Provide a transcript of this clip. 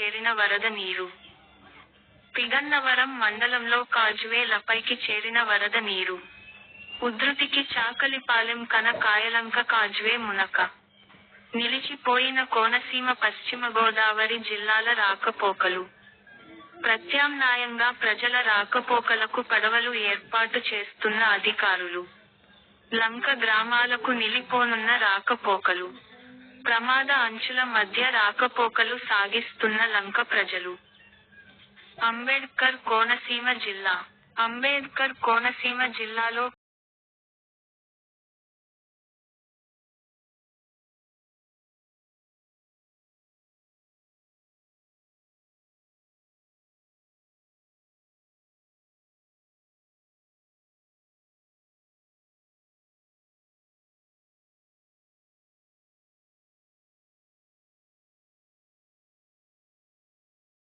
చేరిన వరద నీరు. పిగన్నవరం మండలంలో కాజువే లపైకి చేరిన వరద నీరు. ఉధృతికి చాకలిపాలెం కన కాయలంక కాజువే మునక. నిలిచిపోయిన కోనసీమ పశ్చిమ గోదావరి జిల్లాల రాకపోకలు. ప్రత్యామ్నాయంగా ప్రజల రాకపోకలకు పడవలు ఏర్పాటు చేస్తున్న అధికారులు. లంక గ్రామాలకు నిలిపోనున్న రాకపోకలు. ప్రమాద అంచుల మధ్య రాకపోకలు సాగిస్తున్న లంక ప్రజలు. అంబేడ్కర్ కోనసీమ జిల్లా. అంబేద్కర్ కోనసీమ జిల్లాలో